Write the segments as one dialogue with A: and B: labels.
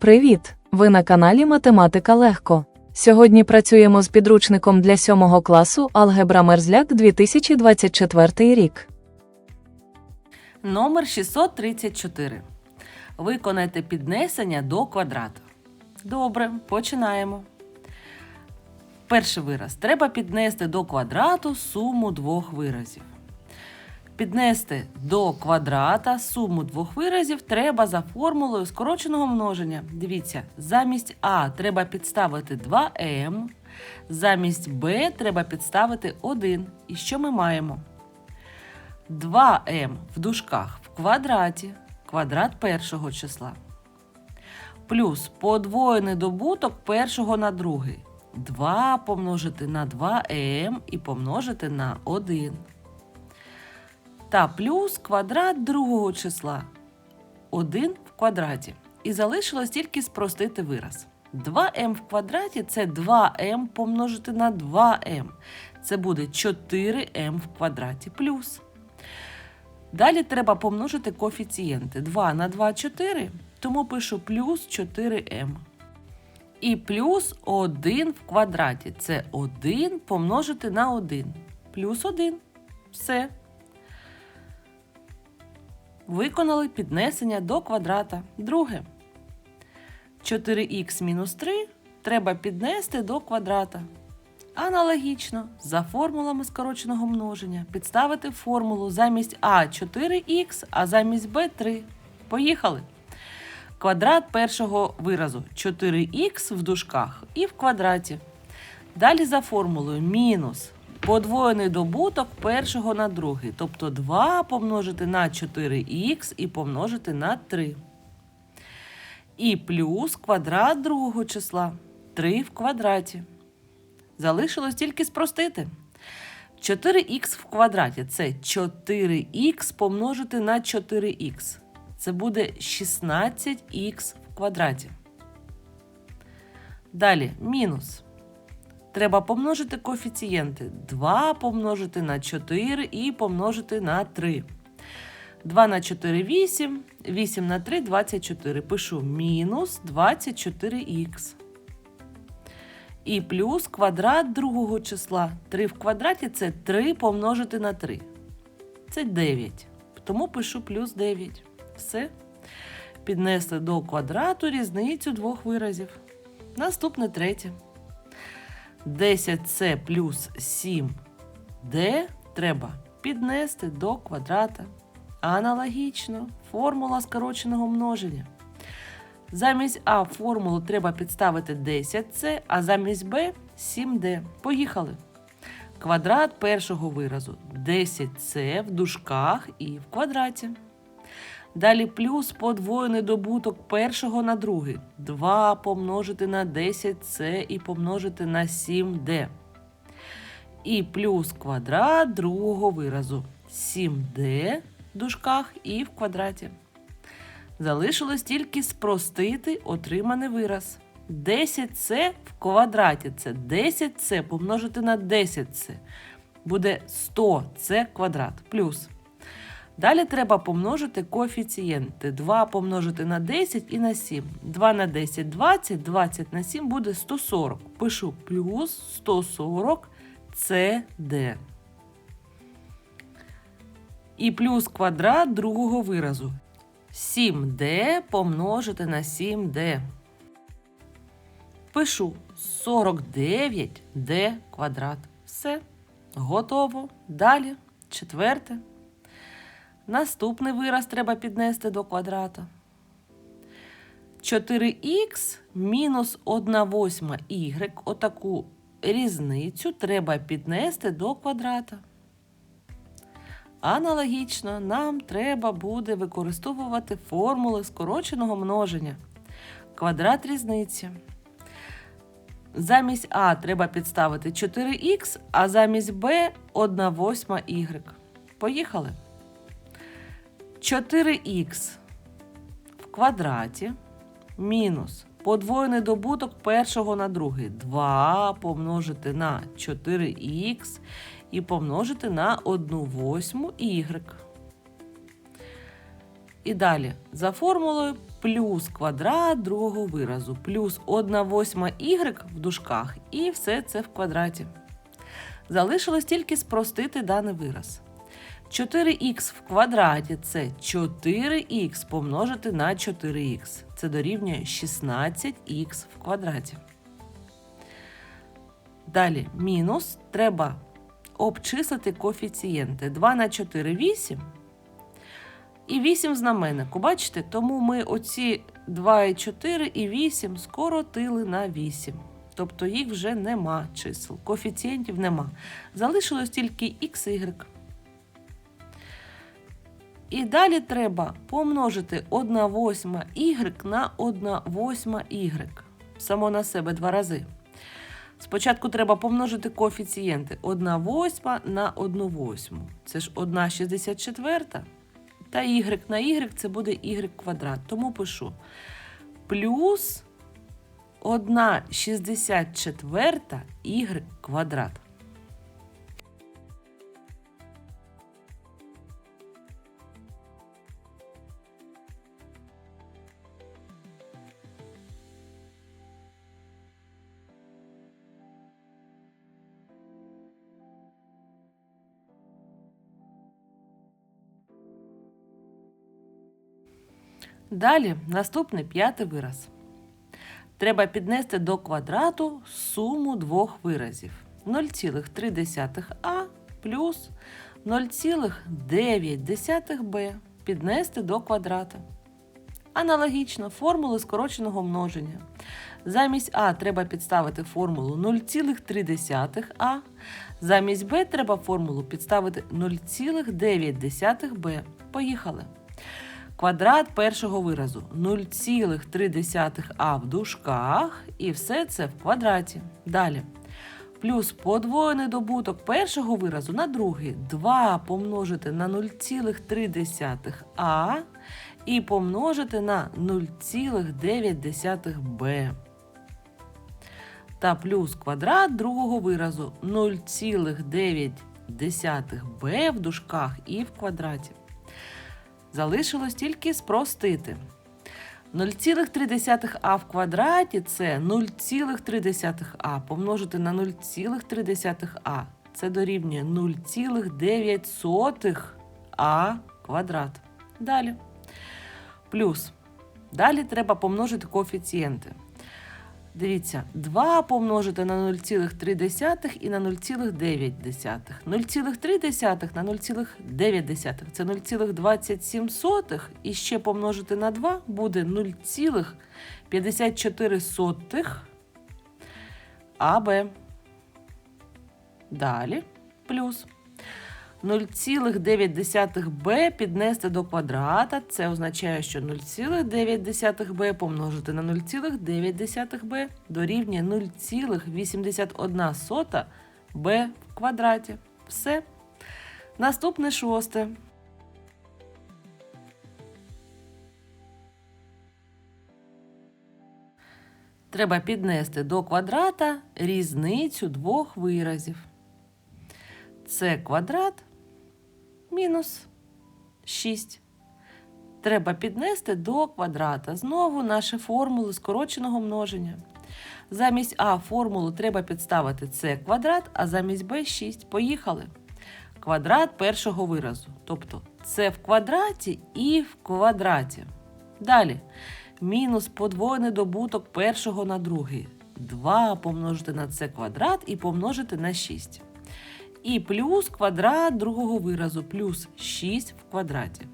A: Привіт! Ви на каналі Математика Легко. Сьогодні працюємо з підручником для 7 класу Алгебра Мерзляк 2024 рік.
B: Номер 634. Виконайте піднесення до квадрата. Добре, починаємо. Перший вираз. Треба піднести до квадрату суму двох виразів. Піднести до квадрата суму двох виразів треба за формулою скороченого множення. Дивіться, замість А треба підставити 2m, замість Б треба підставити 1. І що ми маємо? 2m в дужках в квадраті, квадрат першого числа. Плюс подвоєний добуток першого на другий. 2 помножити на 2m і помножити на 1. Та плюс квадрат другого числа. 1 в квадраті. І залишилось тільки спростити вираз. 2m в квадраті це 2m помножити на 2m. Це буде 4m в квадраті плюс. Далі треба помножити коефіцієнти. 2 на 2 4, тому пишу плюс 4m. І плюс 1 в квадраті. Це 1 помножити на 1. Плюс 1. Все. Виконали піднесення до квадрата. Друге. 4х мінус 3 треба піднести до квадрата. Аналогічно, за формулами скороченого множення підставити формулу замість А 4х, а замість Б 3. Поїхали. Квадрат першого виразу 4х в дужках і в квадраті. Далі за формулою мінус подвоєний добуток першого на другий. Тобто 2 помножити на 4х і помножити на 3. І плюс квадрат другого числа 3 в квадраті. Залишилось тільки спростити. 4х в квадраті це 4х помножити на 4х. Це буде 16х в квадраті. Далі мінус. Треба помножити коефіцієнти. 2 помножити на 4 і помножити на 3. 2 на 4 8, 8 на 3 24. Пишу мінус 24х. І плюс квадрат другого числа. 3 в квадраті це 3 помножити на 3. Це 9. Тому пишу плюс 9. Все. Піднесли до квадрату різницю двох виразів. Наступне третє. 10c плюс 7d треба піднести до квадрата. Аналогічно формула скороченого множення. Замість А формулу треба підставити 10c, а замість Б 7d. Поїхали. Квадрат першого виразу 10c в дужках і в квадраті. Далі плюс подвоєний добуток першого на другий. 2 помножити на 10c і помножити на 7d. І плюс квадрат другого виразу. 7d в дужках і в квадраті. Залишилось тільки спростити отриманий вираз. 10c в квадраті це 10c помножити на 10c. Буде 100c квадрат плюс. Далі треба помножити коефіцієнти. 2 помножити на 10 і на 7. 2 на 10 20, 20 на 7 буде 140. Пишу плюс 140 CD. І плюс квадрат другого виразу. 7D помножити на 7D. Пишу 49D квадрат. Все. Готово. Далі. Четверте. Наступний вираз треба піднести до квадрата. 4х мінус 1 восьма y. Отаку різницю треба піднести до квадрата. Аналогічно, нам треба буде використовувати формули скороченого множення. Квадрат різниці. Замість А треба підставити 4х, а замість Б 1 восьма y. Поїхали. 4х в квадраті мінус подвоєний добуток першого на другий. 2 помножити на 4х і помножити на 1 восьму y. І далі за формулою плюс квадрат другого виразу, плюс 1 восьма y в дужках, і все це в квадраті. Залишилось тільки спростити даний вираз. 4х в квадраті це 4х помножити на 4х. Це дорівнює 16х в квадраті. Далі мінус треба обчислити коефіцієнти 2 на 4 8. І 8 знаменнику. Бачите? Тому ми оці 2 і 4 і 8 скоротили на 8. Тобто їх вже нема чисел, коефіцієнтів нема. Залишилось тільки x, y. І далі треба помножити 1 восьма y на 1 восьма y. Само на себе два рази. Спочатку треба помножити коефіцієнти 1 восьма на 1 восьму. Це ж 1 64. Та y на y це буде y квадрат. Тому пишу плюс 1 64 y квадрат. Далі наступний п'ятий вираз. Треба піднести до квадрату суму двох виразів 0,3а плюс 0,9b піднести до квадрата. Аналогічно формули скороченого множення. Замість А треба підставити формулу 0,3а, замість Б треба формулу підставити 0,9b. Поїхали. Квадрат першого виразу 0,3а в дужках, і все це в квадраті. Далі. Плюс подвоєний добуток першого виразу на другий 2 помножити на 0,3а і помножити на 0,9b. Та плюс квадрат другого виразу 0,9b в дужках і в квадраті. Залишилось тільки спростити. 0,3а в квадраті це 0,3а помножити на 0,3а. Це дорівнює 0,9а квадрат. Далі. Плюс. Далі треба помножити коефіцієнти. Дивіться, 2 помножити на 0,3 і на 0,9. 0,3 на 0,9 це 0,27 і ще помножити на 2 буде 0,54 АБ. Далі. Плюс 0,9b піднести до квадрата. Це означає, що 0,9b помножити на 0,9b дорівнює 0,81b в квадраті. Все. Наступне шосте. Треба піднести до квадрата різницю двох виразів. Це квадрат мінус 6. Треба піднести до квадрата. Знову наші формули скороченого множення. Замість А формулу треба підставити С квадрат, а замість Б 6. Поїхали. Квадрат першого виразу. Тобто С в квадраті і в квадраті. Далі. Мінус подвоєний добуток першого на другий. 2 помножити на С квадрат і помножити на 6. І плюс квадрат другого виразу, плюс 6 в квадраті.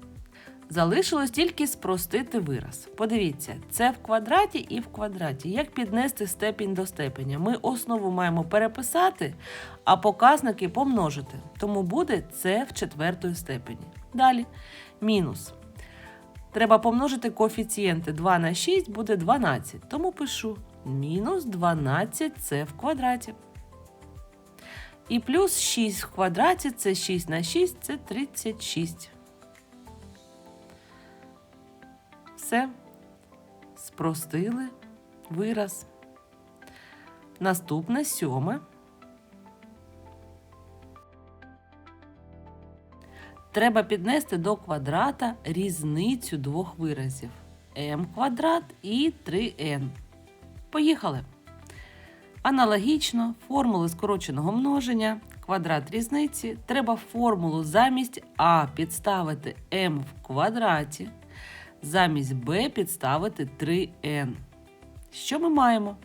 B: Залишилось тільки спростити вираз. Подивіться, це в квадраті і в квадраті. Як піднести степінь до степеня? Ми основу маємо переписати, а показники помножити. Тому буде це в четвертої степені. Далі мінус. Треба помножити коефіцієнти 2 на 6 буде 12. Тому пишу мінус 12 це в квадраті. І плюс 6 в квадраті це 6 на 6 це 36. Все. Спростили вираз. Наступне сьоме. Треба піднести до квадрата різницю двох виразів m квадрат і 3n. Поїхали. Аналогічно формули скороченого множення, квадрат різниці, треба формулу замість а підставити m в квадраті, замість b підставити 3n. Що ми маємо?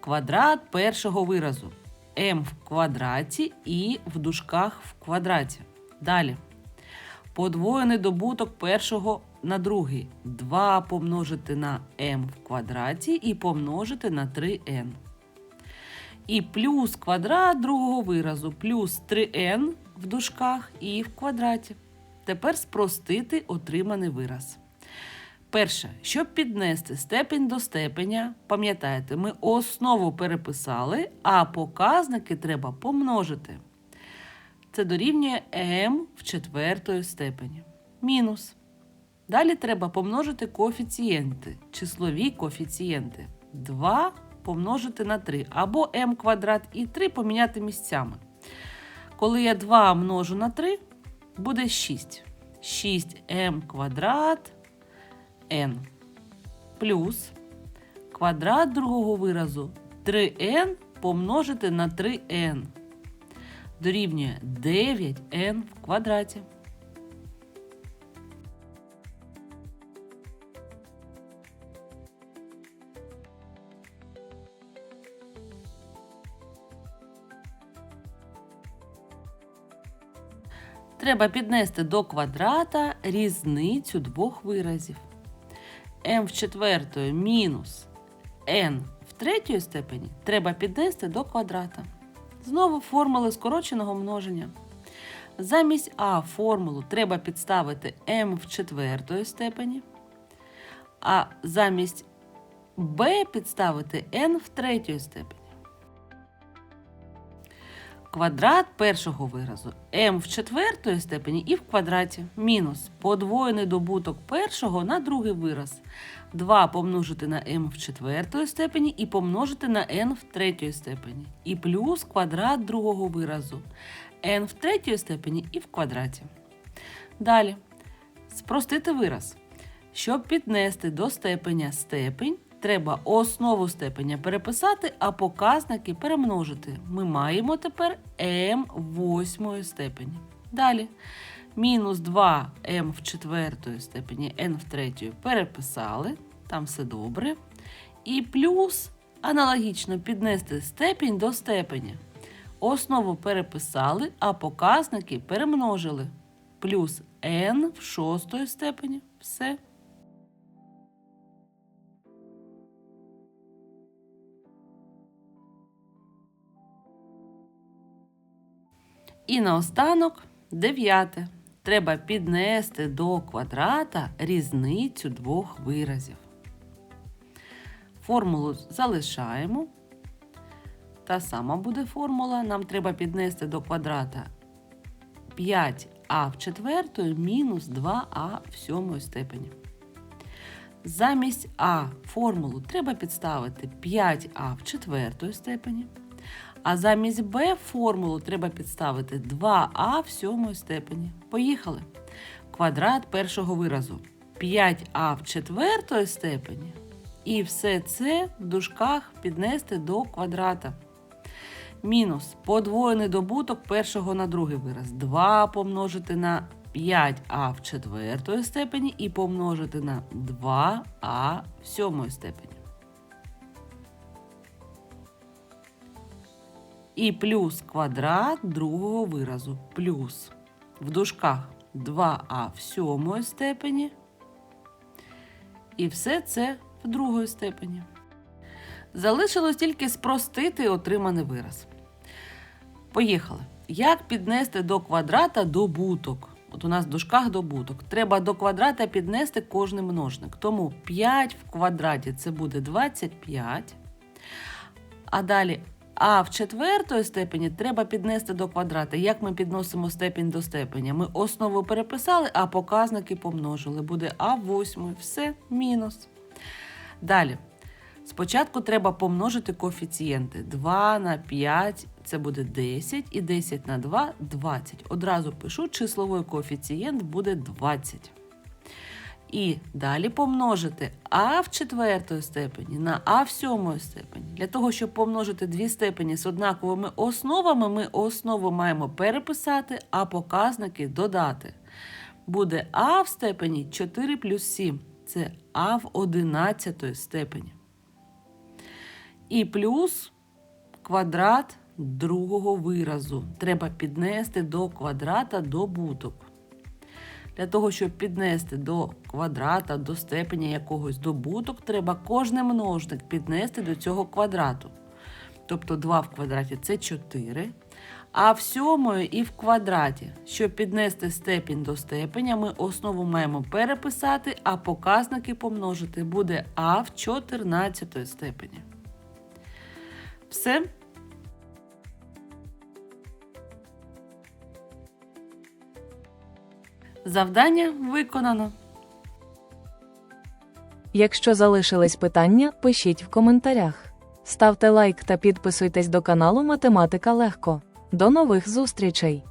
B: Квадрат першого виразу m в квадраті і в дужках в квадраті. Далі. Подвоєний добуток першого на другий. 2 помножити на m в квадраті і помножити на 3n. І плюс квадрат другого виразу, плюс 3n в дужках і в квадраті. Тепер спростити отриманий вираз. Перше, щоб піднести степень до степеня, пам'ятаєте, ми основу переписали, а показники треба помножити. Це дорівнює m в четвертої степені. Мінус. Далі треба помножити коефіцієнти, числові коефіцієнти. 2 помножити на 3, або m квадрат і 3 поміняти місцями. Коли я 2 множу на 3, буде 6. 6m квадрат n плюс квадрат другого виразу 3n помножити на 3n дорівнює 9n в квадраті. Треба піднести до квадрата різницю двох виразів. m в четвертої мінус n в третьої степені треба піднести до квадрата. Знову формули скороченого множення. Замість а формулу треба підставити m в четвертої степені, а замість b підставити n в третьої степені. Квадрат першого виразу m в четвертої степені і в квадраті мінус подвоєний добуток першого на другий вираз. 2 помножити на m в четвертої степені і помножити на n в третьої степені. І плюс квадрат другого виразу n в третьої степені і в квадраті. Далі. Спростити вираз. Щоб піднести до степеня степень, треба основу степеня переписати, а показники перемножити. Ми маємо тепер m восьмої степені. Далі. Мінус 2 m в четвертої степені n в третьої переписали. Там все добре. І плюс аналогічно піднести степінь до степеня. Основу переписали, а показники перемножили. Плюс n в шостої степені. Все. І наостанок дев'яте. Треба піднести до квадрата різницю двох виразів. Формулу залишаємо. Та сама буде формула. Нам треба піднести до квадрата 5а в четвертої мінус 2а в сьомої степені. Замість а формулу треба підставити 5а в четвертої степені. А замість b формулу треба підставити 2а в сьомої степені. Поїхали. Квадрат першого виразу. 5а в четвертої степені. І все це в дужках піднести до квадрата. Мінус подвоєний добуток першого на другий вираз. 2 помножити на 5а в четвертої степені і помножити на 2а в сьомої степені. І плюс квадрат другого виразу. Плюс в дужках 2а в сьомої степені. І все це в другої степені. Залишилось тільки спростити отриманий вираз. Поїхали. Як піднести до квадрата добуток? От у нас в дужках добуток. Треба до квадрата піднести кожний множник. Тому 5 в квадраті це буде 25. А далі а в четвертої степені треба піднести до квадрата. Як ми підносимо степінь до степеня? Ми основу переписали, а показники помножили. Буде а в восьмої. Все, мінус. Далі. Спочатку треба помножити коефіцієнти. 2 на 5 це буде 10, і 10 на 2 20. Одразу пишу, числовий коефіцієнт буде 20. І далі помножити а в четвертої степені на а в сьомої степені. Для того, щоб помножити дві степені з однаковими основами, ми основу маємо переписати, а показники додати. Буде а в степені 4 плюс 7. Це а в одинадцятої степені. І плюс квадрат другого виразу. Треба піднести до квадрата добуток. Для того, щоб піднести до квадрата, до степені якогось добуток, треба кожний множник піднести до цього квадрату. Тобто 2 в квадраті це 4. А в сьомої і в квадраті, щоб піднести степінь до степеня, ми основу маємо переписати, а показники помножити буде а в 14 степені. Все. Завдання виконано.
A: Якщо залишились питання, пишіть в коментарях. Ставте лайк та підписуйтесь до каналу Математика Легко. До нових зустрічей!